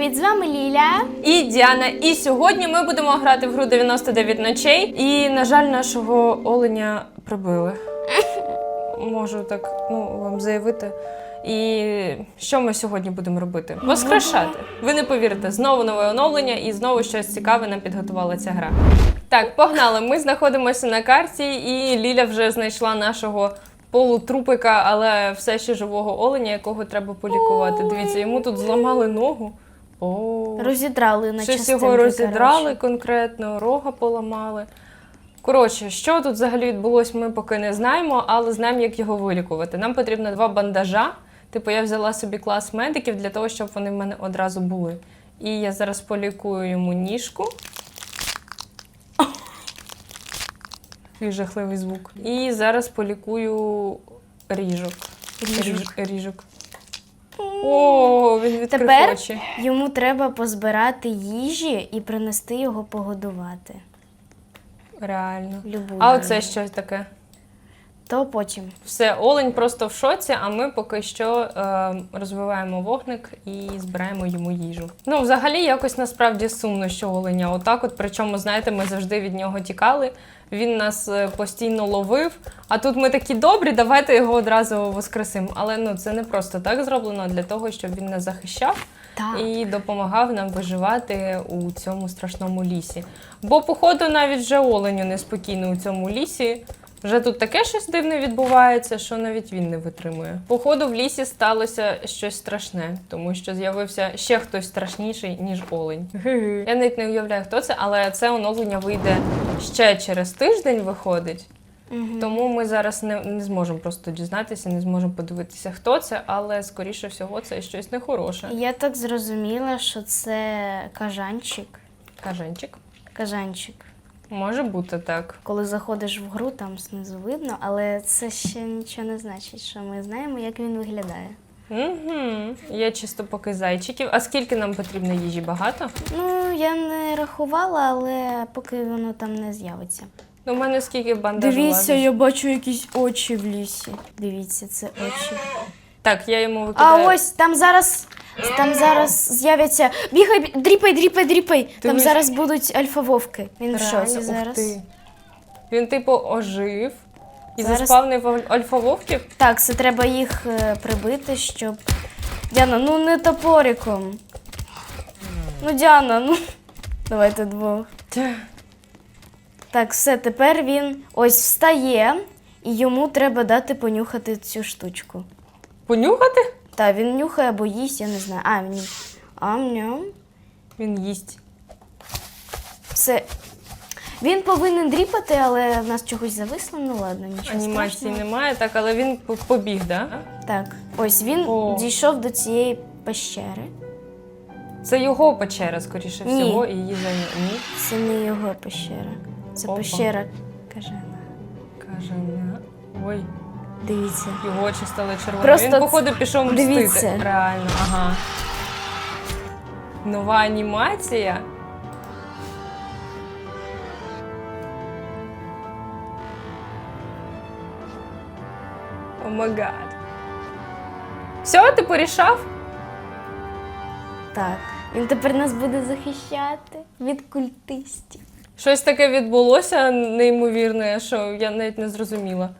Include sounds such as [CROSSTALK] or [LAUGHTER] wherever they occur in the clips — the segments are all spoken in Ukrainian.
привіт! З вами Ліля. І Діана. І сьогодні ми будемо грати в гру 99 ночей. І, на жаль, нашого оленя прибили. [LAUGHS] Можу так ну, вам заявити. І що ми сьогодні будемо робити? Воскрешати. Ви не повірите, знову нове оновлення і знову щось цікаве нам підготувала ця гра. Так, погнали. Ми знаходимося на карті, і Ліля вже знайшла нашого полутрупика, але все ще живого оленя, якого треба полікувати. Дивіться, йому тут зламали ногу. О, Розідрали на Щось частинки, його розідрали коротше. конкретно, рога поламали. Коротше, що тут взагалі відбулось, ми поки не знаємо, але знаємо, як його вилікувати. Нам потрібно два бандажа. Типу, я взяла собі клас медиків для того, щоб вони в мене одразу були. І я зараз полікую йому ніжку. Який жахливий звук. І зараз полікую ріжок. Ріжок. Ріжок. О, він відкрив Тепер очі. йому треба позбирати їжі і принести його погодувати. Реально. Любу А оце що таке? То потім. Все, олень просто в шоці, а ми поки що е, розвиваємо вогник і збираємо йому їжу. Ну, взагалі, якось насправді сумно, що оленя отак. От причому, знаєте, ми завжди від нього тікали. Він нас е, постійно ловив. А тут ми такі добрі, давайте його одразу воскресимо. Але ну це не просто так зроблено для того, щоб він нас захищав Так. і допомагав нам виживати у цьому страшному лісі. Бо, походу, навіть вже оленю неспокійно у цьому лісі. Вже тут таке щось дивне відбувається, що навіть він не витримує. Походу, в лісі сталося щось страшне, тому що з'явився ще хтось страшніший, ніж олень. Я навіть не уявляю, хто це, але це оновлення вийде ще через тиждень, виходить. Мгм. Тому ми зараз не, не зможемо просто дізнатися, не зможемо подивитися, хто це, але скоріше всього це щось нехороше. Я так зрозуміла, що це кажанчик. Каженчик. Кажанчик. Може бути так. Коли заходиш в гру, там знизу видно, але це ще нічого не значить, що ми знаємо, як він виглядає. Угу. Є чисто поки зайчиків. А скільки нам потрібно їжі? Багато? Ну, я не рахувала, але поки воно там не з'явиться. Ну, у мене скільки бандажу Дивіться, лазить? я бачу якісь очі в лісі. Дивіться, це очі. Так, я йому викидаю. А ось там зараз. Там зараз з'являться. Бігай, бі- дріпай, дріпай, дріпай. Там Дивись. зараз будуть альфа-вовки. Він в Реально, шоці ух зараз. ти. Він, типу, ожив і Зараз- заспавнив аль- альфа-вовків. Так, це треба їх е, прибити, щоб. Діана, ну не топориком. Ну, Діана, ну. Давайте двох. Так, все, тепер він ось встає, і йому треба дати понюхати цю штучку. Понюхати? Та він нюхає або їсть, я не знаю. А, він. Ам-ням. Він їсть. Все. Він повинен дріпати, але в нас чогось зависло. Ну ладно, нічого Анімації страшного. немає, так, але він по- побіг, да? Так, ось він О. дійшов до цієї пещери. Це його печера, скоріше Ні. всього, і її за ні. Це не його пещера. Це Опа. пещера кажана. Каже, «Не». ой, Дивіться. його очі стали червоними. Просто Він, походу, пішов мстити. дивіться. Реально, ага. Нова анімація. О май гад. Все, ти порішав? Так. Він тепер нас буде захищати від культистів. Щось таке відбулося неймовірне, що я навіть не зрозуміла.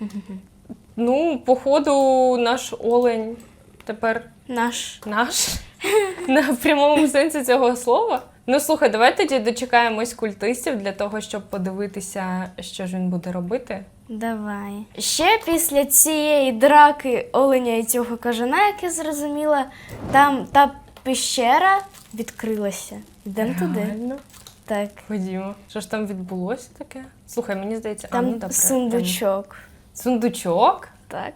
[LAUGHS] Ну, походу, наш олень тепер Наш. наш на прямому сенсі цього слова. Ну слухай, давай тоді дочекаємось культистів для того, щоб подивитися, що ж він буде робити. Давай. Ще після цієї драки оленя і цього кажана, як я зрозуміла, там та пещера відкрилася. Йдемо туди. Реально? Так. Ходімо. Що ж там відбулося таке? Слухай, мені здається, Там а, ну, добре, сундучок. Сундучок? Так.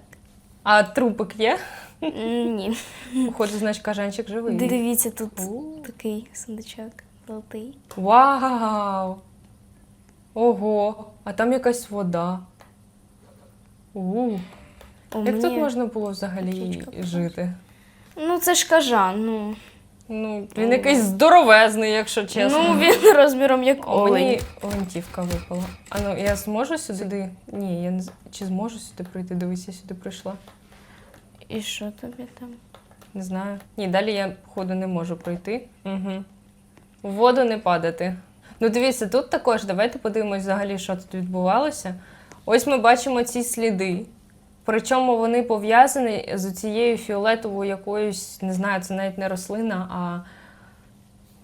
А трупик є? Ні. Походу, значить, кажанчик живий. Дивіться, тут такий сундучок золотий. Вау! Ого! А там якась вода. У. Як тут можна було взагалі жити? Ну, це ж кажан, ну. Ну, він якийсь здоровезний, якщо чесно. Ну, [LAUGHS] він розміром як О, олень. мені лентівка випала. А ну, я зможу сюди? Ні, я не з- чи зможу сюди пройти? Дивись, я сюди прийшла. І що тобі там? Не знаю. Ні, далі я, походу, не можу пройти. Угу. У воду не падати. Ну, дивіться, тут також давайте подивимось взагалі, що тут відбувалося. Ось ми бачимо ці сліди. Причому вони пов'язані з цією фіолетовою якоюсь, не знаю, це навіть не рослина, а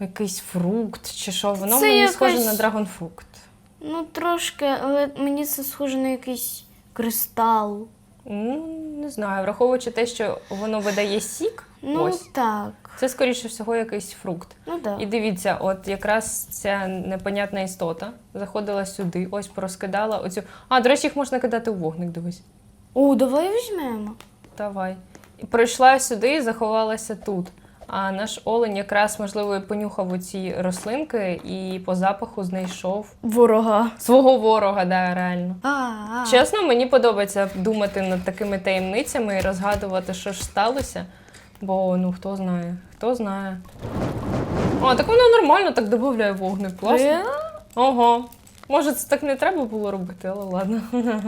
якийсь фрукт чи що. Воно Це мені якась- схоже на драгонфрукт. Ну, трошки, але мені це схоже на якийсь кристал. Ну, не знаю, враховуючи те, що воно видає сік, Ну, ось. так. Це, скоріше всього, якийсь фрукт. Ну так. І дивіться, от якраз ця непонятна істота заходила сюди, ось порозкидала оцю. А, до речі, їх можна кидати у вогник, дивись. О, давай візьмемо. Давай. І прийшла сюди і заховалася тут. А наш олень якраз, можливо, і понюхав оці рослинки і по запаху знайшов Ворога. свого ворога, да, реально. А, а. Чесно, мені подобається думати над такими таємницями і розгадувати, що ж сталося. Бо ну хто знає, хто знає. О, так воно нормально так додає вогник. Класно. Ого. Може, це так не треба було робити, але ладно.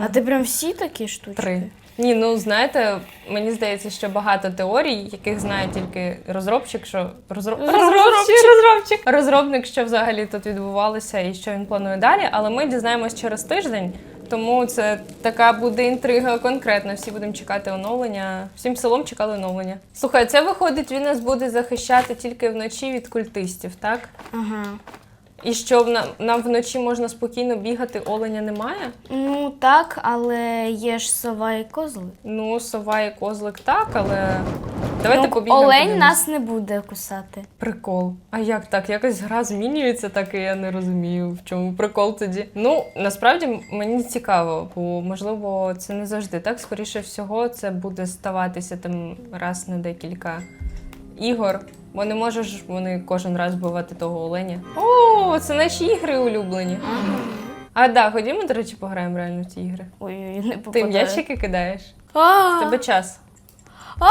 А ти прям всі такі штучки? Три. Ні, ну знаєте, мені здається, що багато теорій, яких знає тільки розробчик, що розроб... розробчик, розробчик. розробник, що взагалі тут відбувалося і що він планує далі. Але ми дізнаємось через тиждень. Тому це така буде інтрига конкретна. Всі будемо чекати оновлення. Всім селом чекали оновлення. Слухай, це виходить, він нас буде захищати тільки вночі від культистів, так? Ага. І що нам, нам вночі можна спокійно бігати, оленя немає? Ну так, але є ж сова і козли. Ну, сова і козлик так, але давайте ну, побігаємо. Олень подивимось. нас не буде кусати. Прикол. А як так? Якось гра змінюється, так і я не розумію, в чому прикол тоді. Ну, насправді мені цікаво, бо можливо це не завжди так. Скоріше всього, це буде ставатися там раз на декілька ігор. Бо не можеш вони кожен раз вбивати того оленя. О, це наші ігри улюблені. А да, ходімо, до речі, пограємо реально в ці ігри. Ой-ой, не Ти м'ячики кидаєш? А! В тебе час. А!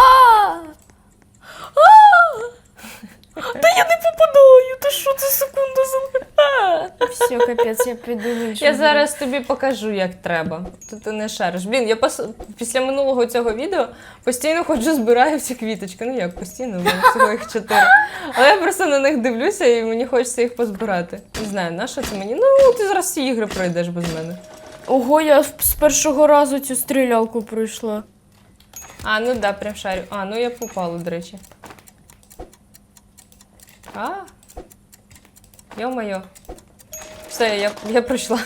Та я не попадаю, ти що це секунду за Все, капець, я піду Я зараз тобі покажу, як треба. Тут ти не шариш. Блін, я пос... після минулого цього відео постійно ходжу, збираю всі квіточки. Ну як постійно, мене всього їх чотири. Але я просто на них дивлюся і мені хочеться їх позбирати. Не знаю, на що це мені? Ну, ти зараз всі ігри пройдеш без мене. Ого, я з першого разу цю стрілялку пройшла. А, ну да, прям шарю. А, ну я попала, до речі. А. Йо-моє. Все, я, я пройшла.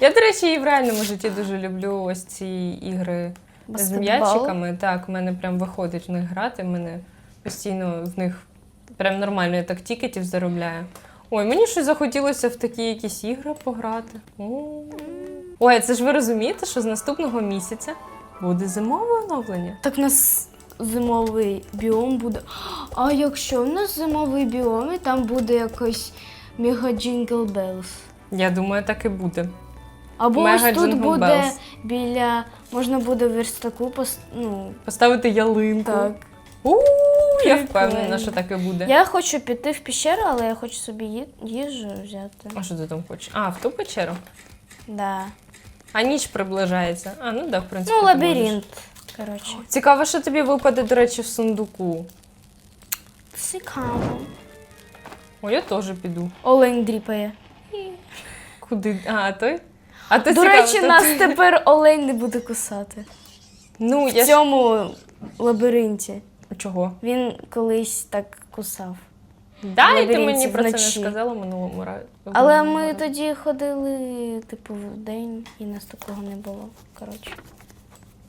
Я, до речі, і в реальному житті дуже люблю ось ці ігри з м'ячиками. Так, в мене прям виходить в них грати. в мене постійно в них прям нормально я так тікетів заробляю. Ой, мені щось захотілося в такі якісь ігри пограти. О. Ой, це ж ви розумієте, що з наступного місяця буде зимове оновлення? Так в нас зимовий біом буде. А якщо в нас зимовий біом, і там буде якось Мега Джингл Белс. Я думаю, так і буде. Або Мега ось тут буде Bells. біля. Можна буде в верстаку пос... ну, Поставити ялинку. так. У, я впевнена, що так і буде. Я хочу піти в пещеру, але я хочу собі ї- їжу взяти. А що ти там хочеш? А, в ту печеру? Да. А ніч приближається. А, ну да, в принципі. Ну, ти можеш. лабіринт. Коротше. Цікаво, що тобі випаде, до речі, в сундуку. Цікаво. О, я теж піду. Олень дріпає. Куди? А, той? А ти До цікаво, речі, то нас ти- тепер олень не буде кусати. Ну, В я ж... цьому лабіринті. Чого? Він колись так кусав. Да, ти лабіринті мені про це не вночі. сказала минулому разі. Але ми тоді ходили, типу, в день, і нас такого не було. Коротше.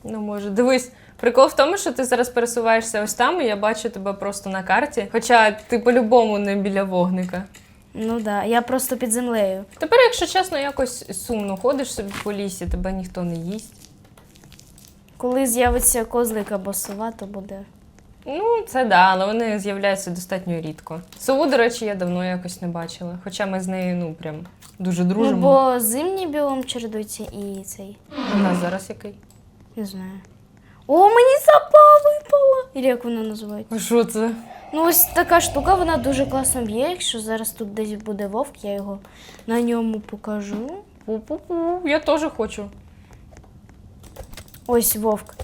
Ну, може, дивись. Прикол в тому, що ти зараз пересуваєшся ось там, і я бачу тебе просто на карті. Хоча ти по-любому не біля вогника. Ну да, я просто під землею. Тепер, якщо чесно, якось сумно ходиш собі по лісі, тебе ніхто не їсть. Коли з'явиться козлик або сова, то буде. Ну, це да, але вони з'являються достатньо рідко. Сову, до речі, я давно якось не бачила. Хоча ми з нею, ну, прям дуже Ну, бо зимній біом чередується і цей. У нас зараз який? Не знаю. О, мені сапа випала! Или як вона називається? А що це? Ну, ось така штука, вона дуже класно б'є. Якщо зараз тут десь буде вовк, я його на ньому покажу. Пу-пу-пу, я теж хочу. Ось вовк.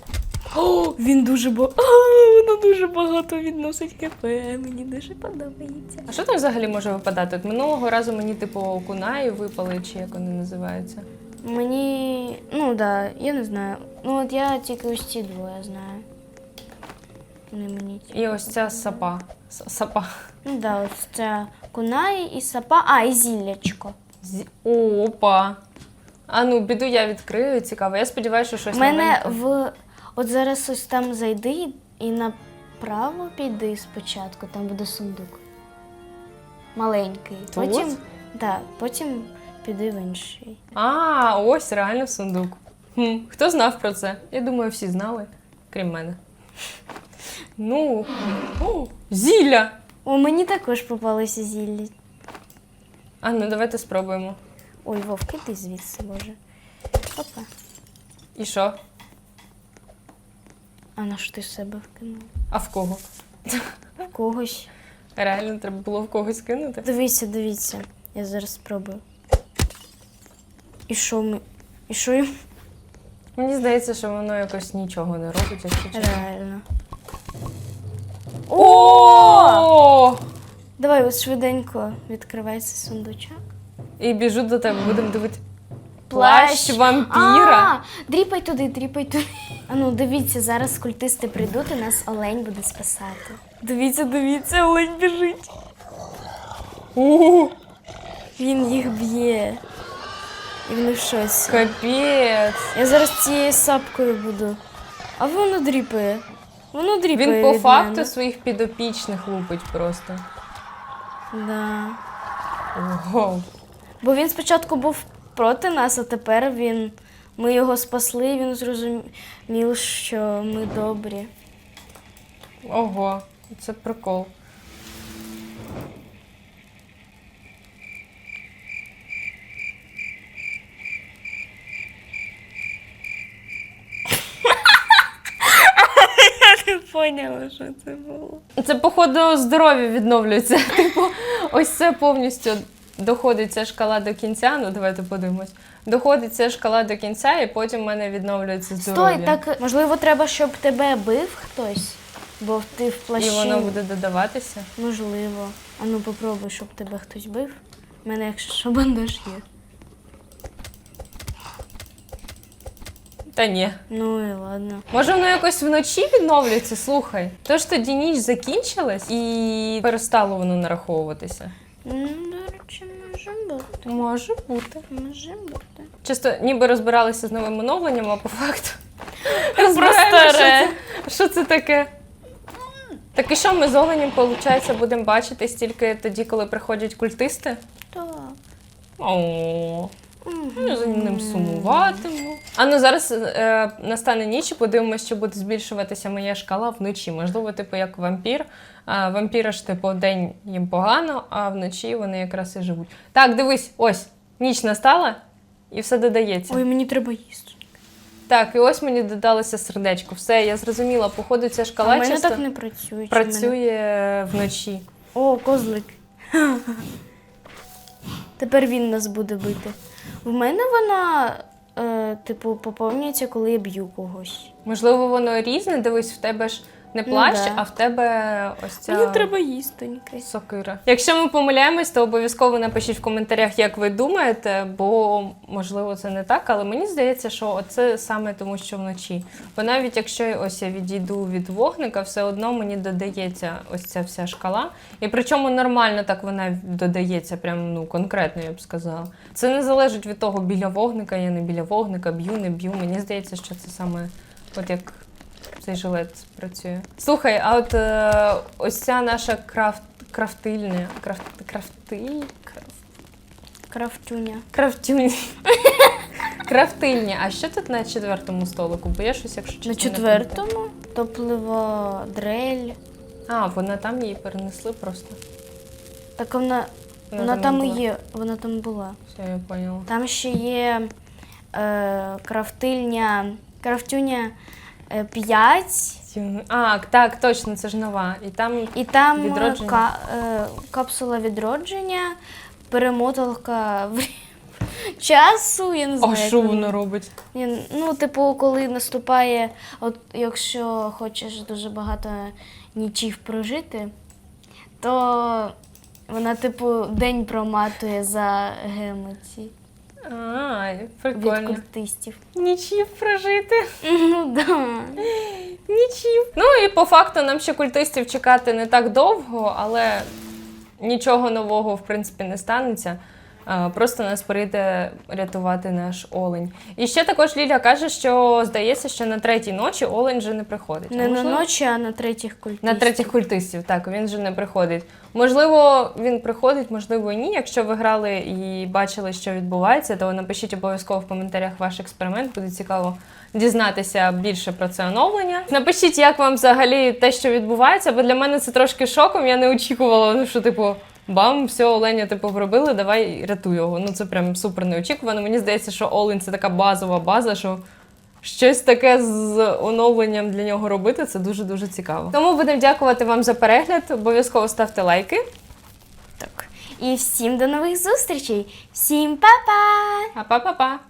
О, він дуже ба... О, воно дуже багато відносить КП. Мені дуже подобається. А що там взагалі може випадати? От минулого разу мені, типу, кунаї випали, чи як вони називаються. Мені. Ну да, я не знаю. Ну от я тільки ось ці двоє знаю. Не мені. І ось ця сапа. С- Сапа. Ну да, ось ця кунаї і сапа, а, і зіллячко. Зі- Опа. А ну, біду я відкрию, цікаво. Я сподіваюся, що щось У мене новеньке. в. От зараз ось там зайди і направо піди спочатку, там буде сундук. Маленький. Тут? Потім, да, потім піди в інший. А, ось реально сундук. Хм, хто знав про це? Я думаю, всі знали, крім мене. Ну, о, зілля! О, мені також попалися зілля. А ну давайте спробуємо. Ой, Вовк, іди звідси, боже. Опа. І що? А на що ти себе вкинув? А в кого? В когось. Реально треба було в когось кинути? Дивіться, дивіться. Я зараз спробую. І що ми. І що їм? Мені здається, що воно якось нічого не робить, якщо чесно. Реально. О! Давай ось швиденько відкривається сундучок. І біжу до тебе, будемо дивитися. Плащ вампіра. А, дріпай туди, дріпай туди. А ну дивіться, зараз культисти прийдуть і нас олень буде спасати. Дивіться, дивіться, олень біжить. У, Він їх б'є. І вони в шоці. Капець. Я зараз цією сапкою буду. А воно дріпає. Воно дріпає. Він по від факту мене. своїх підопічних лупить просто. Да. Ого. Бо він спочатку був проти нас, а тепер він. Ми його спасли, він зрозумів, що ми добрі. Ого, це прикол. Не поняла, що це було. Це, походу, здоров'я відновлюється. [LAUGHS] Типу, ось це повністю доходить ця шкала до кінця. Ну, давайте подивимось. Доходить ця шкала до кінця, і потім в мене відновлюється здоров'я. Стой, так можливо, треба, щоб тебе бив хтось, бо ти в плащі. І воно буде додаватися. Можливо. А ну попробуй, щоб тебе хтось бив. У мене, якщо що, бандаж є. Та ні. Ну і ладно. Може, воно якось вночі відновлюється, слухай. Тож тоді ніч закінчилась і перестало воно нараховуватися. Ну, до речі, може бути. Може бути. Може бути. Чисто ніби розбиралися з новим оновленням, а по факту. [LAUGHS] Розбираємо. Що це, що це таке? Так і що ми з Оленем, виходить, будемо бачитись тільки тоді, коли приходять культисти? Так. О, я за ним сумуватиму. А ну зараз е, настане ніч і подивимося, що буде збільшуватися моя шкала вночі. Можливо, типу як вампір. А, вампіра ж типу день їм погано, а вночі вони якраз і живуть. Так, дивись, ось ніч настала і все додається. Ой, мені треба їсти. Так, і ось мені додалося сердечко. Все, я зрозуміла, походу, ця А шкала в мене часто так не працює. працює вночі. О, козлик. [LAUGHS] Тепер він нас буде бити. В мене вона, е, типу, поповнюється, коли я б'ю когось. Можливо, воно різне. Дивись, в тебе ж не Ну да. а в тебе ось ця Мені треба їстоньки. сокира. Якщо ми помиляємось, то обов'язково напишіть в коментарях, як ви думаєте, бо можливо це не так, але мені здається, що це саме тому, що вночі. Бо навіть якщо ось я відійду від вогника, все одно мені додається ось ця вся шкала. І причому нормально так вона додається, прям ну конкретно, я б сказала. Це не залежить від того, біля вогника, я не біля вогника, б'ю, не б'ю. Мені здається, що це саме от як цей жилет працює. Слухай, а от е, ось ця наша крафт, крафтильня, крафт, крафтиль, краф, Крафтюня. крафтюня. [LAUGHS] Крафтильня. А що тут на четвертому столику? Бо я щось, якщо чесно, На не четвертому топлива дрель. А, вона там її перенесли просто. Так вона, вона, там і була. є, вона там була. Все, я поняла. Там ще є е, крафтильня, крафтюня 5, А, так, точно, це ж нова. І там і там е, Відродження. ка, е, капсула відродження, перемоталка в [LAUGHS] часу, я не А знаю. як що воно. воно робить? Ні, Ну, типу, коли наступає, от якщо хочеш дуже багато нічів прожити, то вона, типу, день проматує за гемоці А, від культистів. Нічів прожити. Ну да. Нічів. Ну і по факту нам ще культистів чекати не так довго, але нічого нового, в принципі, не станеться. А, Просто нас прийде рятувати наш олень. І ще також Ліля каже, що здається, що на третій ночі олень вже не приходить. А Не на можливо- ночі, а на третіх культистів. На третіх культистів, так, він вже не приходить. Можливо, він приходить, можливо, ні. Якщо ви грали і бачили, що відбувається, то напишіть обов'язково в коментарях ваш експеримент. Буде цікаво дізнатися більше про це оновлення. Напишіть, як вам взагалі те, що відбувається, бо для мене це трошки шоком. Я не очікувала, ну що типу. Бам, все, оленя типу вробили, давай рятуй його. Ну це прям супер неочікувано. Мені здається, що олень це така базова база, що щось таке з оновленням для нього робити, це дуже-дуже цікаво. Тому будемо дякувати вам за перегляд. Обов'язково ставте лайки. Так. І всім до нових зустрічей. Всім па-па! А па-па-па!